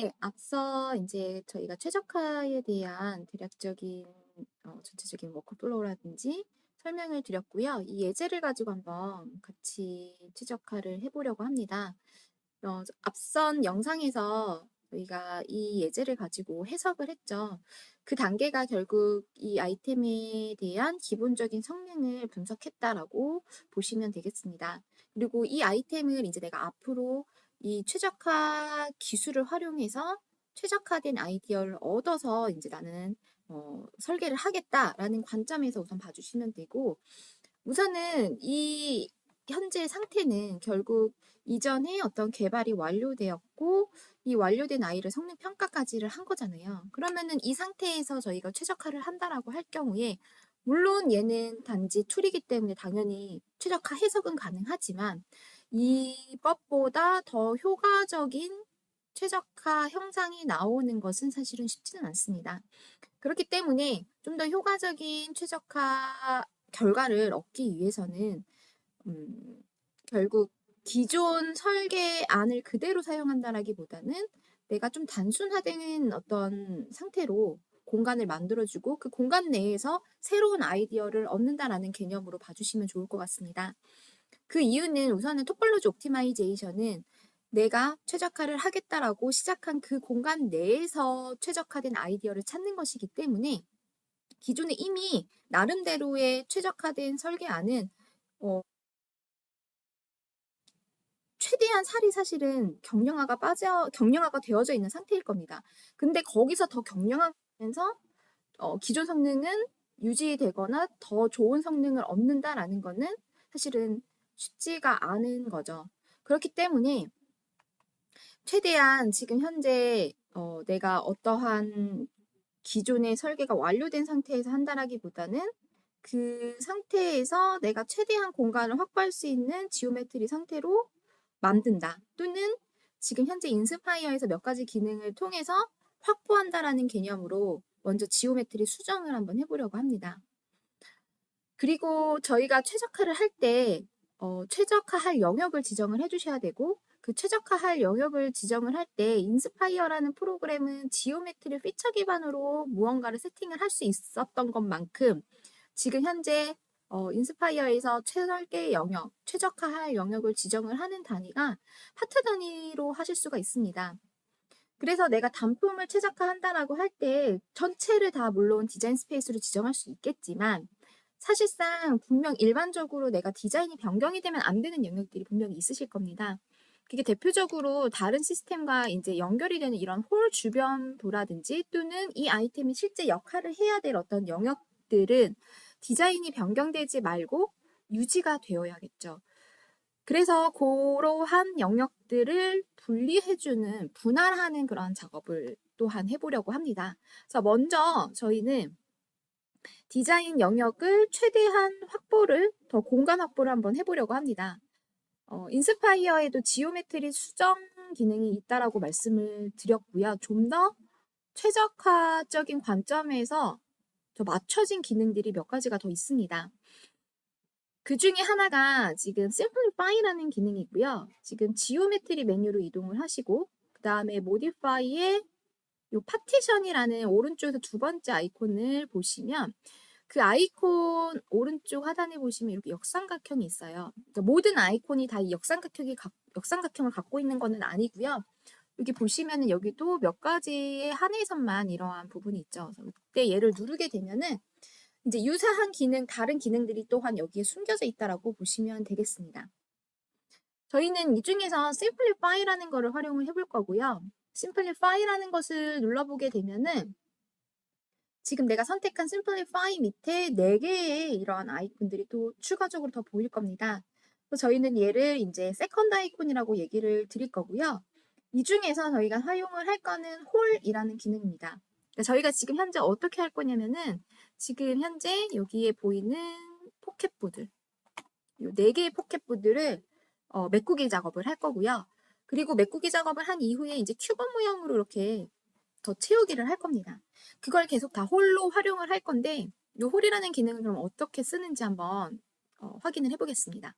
네, 앞서 이제 저희가 최적화에 대한 대략적인 어, 전체적인 워크플로우라든지 설명을 드렸고요. 이 예제를 가지고 한번 같이 최적화를 해보려고 합니다. 어, 앞선 영상에서 저희가 이 예제를 가지고 해석을 했죠. 그 단계가 결국 이 아이템에 대한 기본적인 성능을 분석했다라고 보시면 되겠습니다. 그리고 이 아이템을 이제 내가 앞으로 이 최적화 기술을 활용해서 최적화된 아이디어를 얻어서 이제 나는 어, 설계를 하겠다라는 관점에서 우선 봐주시면 되고 우선은 이 현재 상태는 결국 이전에 어떤 개발이 완료되었고 이 완료된 아이를 성능 평가까지를 한 거잖아요. 그러면은 이 상태에서 저희가 최적화를 한다라고 할 경우에 물론 얘는 단지 툴이기 때문에 당연히 최적화 해석은 가능하지만 이 법보다 더 효과적인 최적화 형상이 나오는 것은 사실은 쉽지는 않습니다. 그렇기 때문에 좀 더 효과적인 최적화 결과를 얻기 위해서는 음, 결국 기존 설계안을 그대로 사용한다라기보다는 내가 좀 단순화된 어떤 상태로 공간을 만들어주고 그 공간 내에서 새로운 아이디어를 얻는다라는 개념으로 봐주시면 좋을 것 같습니다. 그 이유는 우선은 토폴로지 옵티마이제이션은 내가 최적화를 하겠다라고 시작한 그 공간 내에서 최적화된 아이디어를 찾는 것이기 때문에 기존에 이미 나름대로의 최적화된 설계안은 어, 최대한 살이 사실은 경량화가 빠져 경량화가 되어져 있는 상태일 겁니다. 근데 거기서 더 경량화하면서 어, 기존 성능은 유지되거나 더 좋은 성능을 얻는다라는 거는 사실은 쉽지가 않은 거죠. 그렇기 때문에 최대한 지금 현재 어, 내가 어떠한 기존의 설계가 완료된 상태에서 한다라기보다는 그 상태에서 내가 최대한 공간을 확보할 수 있는 지오메트리 상태로 만든다. 또는 지금 현재 인스파이어에서 몇 가지 기능을 통해서 확보한다라는 개념으로 먼저 지오메트리 수정을 한번 해보려고 합니다. 그리고 저희가 최적화를 할 때 어, 최적화할 영역을 지정을 해주셔야 되고 그 최적화할 영역을 지정을 할 때 인스파이어라는 프로그램은 지오메트리 피처 기반으로 무언가를 세팅을 할 수 있었던 것만큼 지금 현재 어, 인스파이어에서 최설계 영역, 최적화할 영역을 지정을 하는 단위가 파트 단위로 하실 수가 있습니다. 그래서 내가 단품을 최적화한다라고 할 때 전체를 다 물론 디자인 스페이스로 지정할 수 있겠지만 사실상 분명 일반적으로 내가 디자인이 변경이 되면 안 되는 영역들이 분명히 있으실 겁니다. 그게 대표적으로 다른 시스템과 이제 연결이 되는 이런 홀 주변 도라든지 또는 이 아이템이 실제 역할을 해야 될 어떤 영역들은 디자인이 변경되지 말고 유지가 되어야겠죠. 그래서 그러한 영역들을 분리해주는, 분할하는 그런 작업을 또한 해보려고 합니다. 그래서 먼저 저희는 디자인 영역을 최대한 확보를, 더 공간 확보를 한번 해보려고 합니다. 어, 인스파이어에도 지오메트리 수정 기능이 있다라고 말씀을 드렸고요. 좀 더 최적화적인 관점에서 더 맞춰진 기능들이 몇 가지가 더 있습니다. 그 중에 하나가 지금 Simplify라는 기능이고요. 지금 지오메트리 메뉴로 이동을 하시고 그 다음에 Modify의 요 파티션이라는 오른쪽에서 두 번째 아이콘을 보시면 그 아이콘 오른쪽 하단에 보시면 이렇게 역삼각형이 있어요. 그러니까 모든 아이콘이 다 이 역삼각형이 역삼각형을 갖고 있는 것은 아니고요. 여기 보시면은 여기도 몇 가지에 한해서만 이러한 부분이 있죠. 그때 얘를 누르게 되면은 이제 유사한 기능, 다른 기능들이 또한 여기에 숨겨져 있다라고 보시면 되겠습니다. 저희는 이 중에서 Simplify라는 거를 활용을 해볼 거고요. Simplify라는 것을 눌러보게 되면은 지금 내가 선택한 Simplify 밑에 4개의 이러한 아이콘들이 또 추가적으로 더 보일 겁니다. 저희는 얘를 이제 세컨드 아이콘이라고 얘기를 드릴 거고요. 이 중에서 저희가 사용을 할 거는 홀이라는 기능입니다. 그러니까 저희가 지금 현재 어떻게 할 거냐면은 지금 현재 여기에 보이는 포켓보드 이네 개의 포켓보드를 어, 메꾸기 작업을 할 거고요. 그리고 메꾸기 작업을 한 이후에 이제 큐브 모형으로 이렇게 더 채우기를 할 겁니다. 그걸 계속 다 홀로 활용을 할 건데 이 홀이라는 기능을 그럼 어떻게 쓰는지 한번 어, 확인을 해보겠습니다.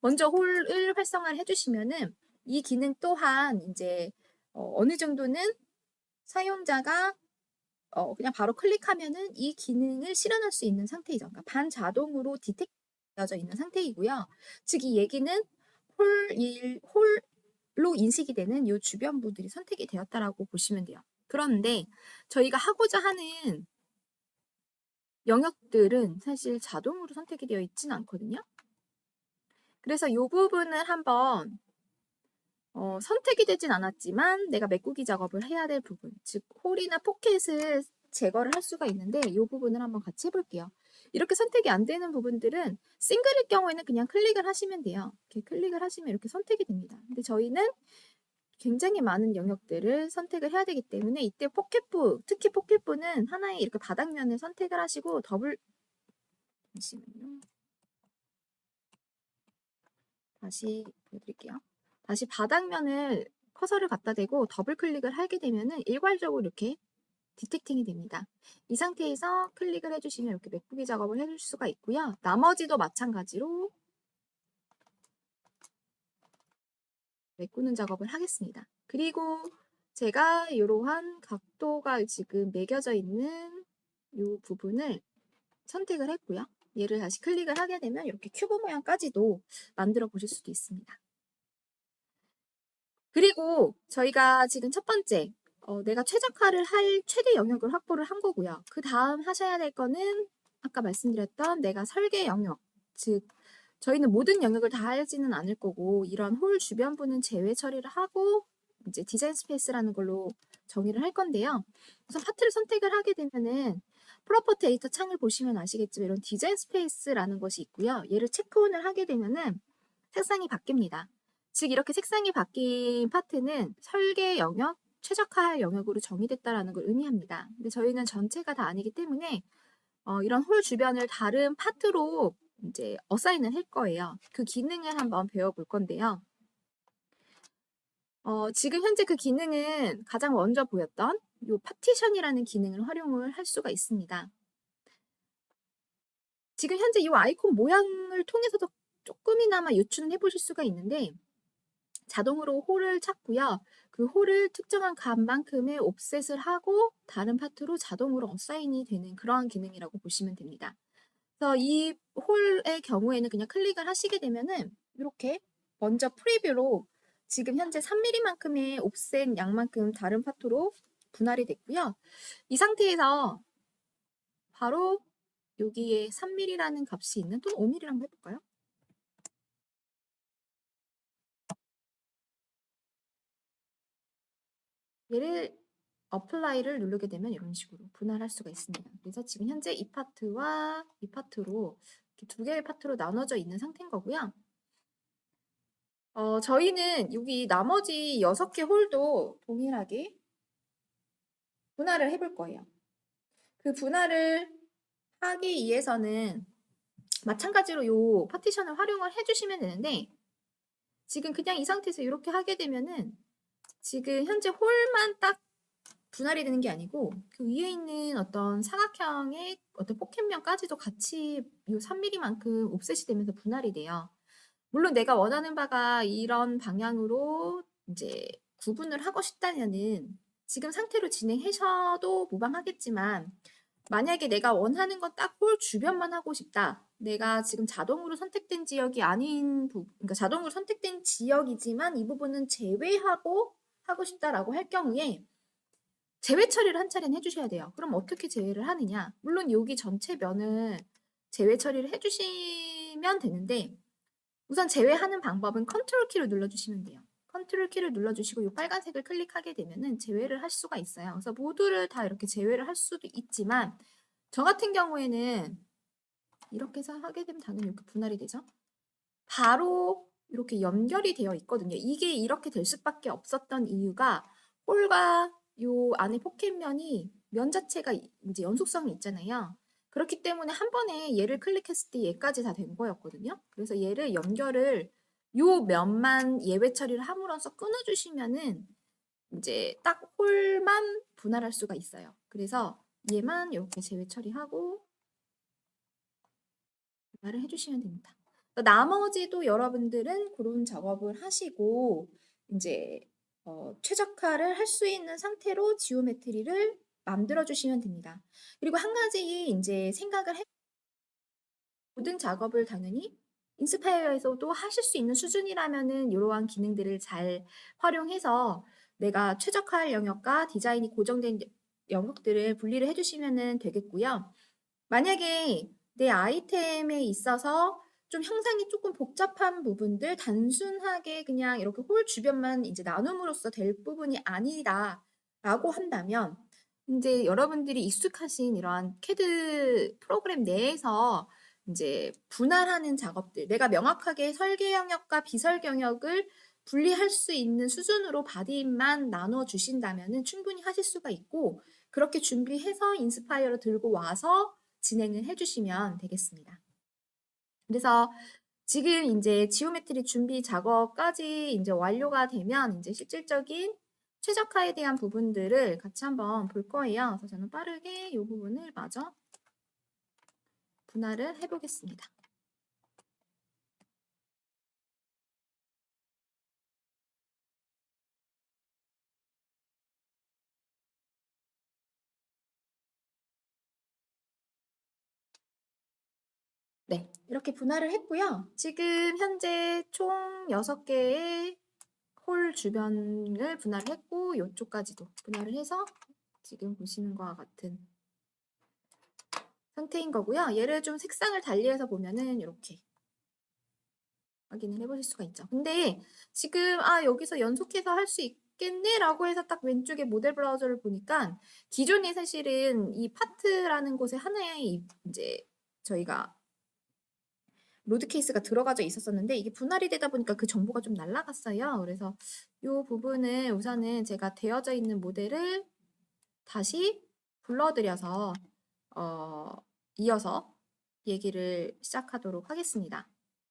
먼저 홀을 활성화를 해주시면은 이 기능 또한 이제 어, 느 정도는 사용자가 어, 그냥 바로 클릭하면은 이 기능을 실현할 수 있는 상태이죠. 그러니까 반자동으로 디텍트되어져 있는 상태이고요. 즉 이 얘기는 홀, 일, 홀 로 인식이 되는 이 주변부들이 선택이 되었다라고 보시면 돼요. 그런데 저희가 하고자 하는 영역들은 사실 자동으로 선택이 되어 있지는 않거든요. 그래서 이 부분을 한번 어, 선택이 되진 않았지만 내가 메꾸기 작업을 해야 될 부분, 즉 홀이나 포켓을 제거를 할 수가 있는데 이 부분을 한번 같이 해볼게요. 이렇게 선택이 안 되는 부분들은 싱글일 경우에는 그냥 클릭을 하시면 돼요. 이렇게 클릭을 하시면 이렇게 선택이 됩니다. 근데 저희는 굉장히 많은 영역들을 선택을 해야 되기 때문에 이때 포켓부, 특히 포켓부는 하나의 이렇게 바닥면을 선택을 하시고 더블 잠시만요. 다시 보여드릴게요. 다시 바닥면을 커서를 갖다 대고 더블 클릭을 하게 되면은 일괄적으로 이렇게 디텍팅이 됩니다. 이 상태에서 클릭을 해주시면 이렇게 메꾸기 작업을 해줄 수가 있고요. 나머지도 마찬가지로 메꾸는 작업을 하겠습니다. 그리고 제가 이러한 각도가 지금 매겨져 있는 이 부분을 선택을 했고요. 얘를 다시 클릭을 하게 되면 이렇게 큐브 모양까지도 만들어 보실 수도 있습니다. 그리고 저희가 지금 첫 번째 어, 내가 최적화를 할 최대 영역을 확보를 한 거고요. 그 다음 하셔야 될 거는 아까 말씀드렸던 내가 설계 영역, 즉 저희는 모든 영역을 다 하지는 않을 거고 이런 홀 주변부는 제외 처리를 하고 이제 디자인 스페이스라는 걸로 정의를 할 건데요. 우선 파트를 선택을 하게 되면은 프로퍼티 에디터 창을 보시면 아시겠지만 이런 디자인 스페이스라는 것이 있고요. 얘를 체크온을 하게 되면은 색상이 바뀝니다. 즉 이렇게 색상이 바뀐 파트는 설계 영역, 최적화할 영역으로 정의됐다라는 걸 의미합니다. 근데 저희는 전체가 다 아니기 때문에 어, 이런 홀 주변을 다른 파트로 이제 어사인을 할 거예요. 그 기능을 한번 배워볼 건데요. 어, 지금 현재 그 기능은 가장 먼저 보였던 이 파티션이라는 기능을 활용을 할 수가 있습니다. 지금 현재 이 아이콘 모양을 통해서도 조금이나마 유추는 해보실 수가 있는데 자동으로 홀을 찾고요. 그 홀을 특정한 값만큼의 옵셋을 하고 다른 파트로 자동으로 어사인이 되는 그러한 기능이라고 보시면 됩니다. 그래서 이 홀의 경우에는 그냥 클릭을 하시게 되면은 이렇게 먼저 프리뷰로 지금 현재 3mm만큼의 옵셋 양만큼 다른 파트로 분할이 됐고요. 이 상태에서 바로 여기에 3mm라는 값이 있는 또는 5mm를 한번 해볼까요? 얘를 어플라이를 누르게 되면 이런 식으로 분할할 수가 있습니다. 그래서 지금 현재 이 파트와 이 파트로 두 개의 파트로 나눠져 있는 상태인 거고요. 어, 저희는 여기 나머지 6개 홀도 동일하게 분할을 해볼 거예요. 그 분할을 하기 위해서는 마찬가지로 이 파티션을 활용을 해주시면 되는데 지금 그냥 이 상태에서 이렇게 하게 되면은 지금 현재 홀만 딱 분할이 되는 게 아니고 그 위에 있는 어떤 사각형의 어떤 포켓면까지도 같이 이 3mm만큼 옵셋이 되면서 분할이 돼요. 물론 내가 원하는 바가 이런 방향으로 이제 구분을 하고 싶다면은 지금 상태로 진행하셔도 무방하겠지만 만약에 내가 원하는 건 딱 홀 주변만 하고 싶다. 내가 지금 자동으로 선택된 지역이 아닌 부 그러니까 자동으로 선택된 지역이지만 이 부분은 제외하고 하고 싶다라고 할 경우에 제외 처리를 한 차례는 해주셔야 돼요. 그럼 어떻게 제외를 하느냐? 물론 여기 전체 면을 제외 처리를 해주시면 되는데 우선 제외하는 방법은 컨트롤 키를 눌러주시면 돼요. 컨트롤 키를 눌러주시고 이 빨간색을 클릭하게 되면은 제외를 할 수가 있어요. 그래서 모두를 다 이렇게 제외를 할 수도 있지만 저 같은 경우에는 이렇게 해서 하게 되면 당연히 이렇게 분할이 되죠. 바로 이렇게 연결이 되어 있거든요. 이게 이렇게 될 수밖에 없었던 이유가 홀과 요 안에 포켓면이 면 자체가 이제 연속성이 있잖아요. 그렇기 때문에 한 번에 얘를 클릭했을 때 얘까지 다 된 거였거든요. 그래서 얘를 연결을 요 면만 예외 처리를 함으로써 끊어주시면은 이제 딱 홀만 분할할 수가 있어요. 그래서 얘만 이렇게 제외 처리하고 분할을 해주시면 됩니다. 나머지도 여러분들은 그런 작업을 하시고 이제 어, 최적화를 할 수 있는 상태로 지오메트리를 만들어 주시면 됩니다. 그리고 한 가지 이제 생각을 해 모든 작업을 당연히 인스파이어에서도 하실 수 있는 수준이라면은 이러한 기능들을 잘 활용해서 내가 최적화할 영역과 디자인이 고정된 영역들을 분리를 해주시면 되겠고요. 만약에 내 아이템에 있어서 좀 형상이 조금 복잡한 부분들 단순하게 그냥 이렇게 홀 주변만 이제 나눔으로써 될 부분이 아니다라고 한다면 이제 여러분들이 익숙하신 이러한 CAD 프로그램 내에서 이제 분할하는 작업들, 내가 명확하게 설계 영역과 비설계 영역을 분리할 수 있는 수준으로 바디만 나눠 주신다면은 충분히 하실 수가 있고 그렇게 준비해서 인스파이어를 들고 와서 진행을 해주시면 되겠습니다. 그래서 지금 이제 지오메트리 준비 작업까지 이제 완료가 되면 이제 실질적인 최적화에 대한 부분들을 같이 한번 볼 거예요. 그래서 저는 빠르게 이 부분을 마저 분할을 해보겠습니다. 네, 이렇게 분할을 했고요. 지금 현재 총 6개의 홀 주변을 분할을 했고 이쪽까지도 분할을 해서 지금 보시는 것과 같은 상태인 거고요. 얘를 좀 색상을 달리해서 보면은 이렇게 확인을 해보실 수가 있죠. 근데 지금 아 여기서 연속해서 할 수 있겠네라고 해서 딱 왼쪽에 모델 브라우저를 보니까 기존에 사실은 이 파트라는 곳에 하나의 이제 저희가 로드 케이스가 들어가져 있었었는데 이게 분할이 되다 보니까 그 정보가 좀 날라갔어요. 그래서 이 부분을 우선은 제가 되어져 있는 모델을 다시 불러들여서 어, 이어서 얘기를 시작하도록 하겠습니다.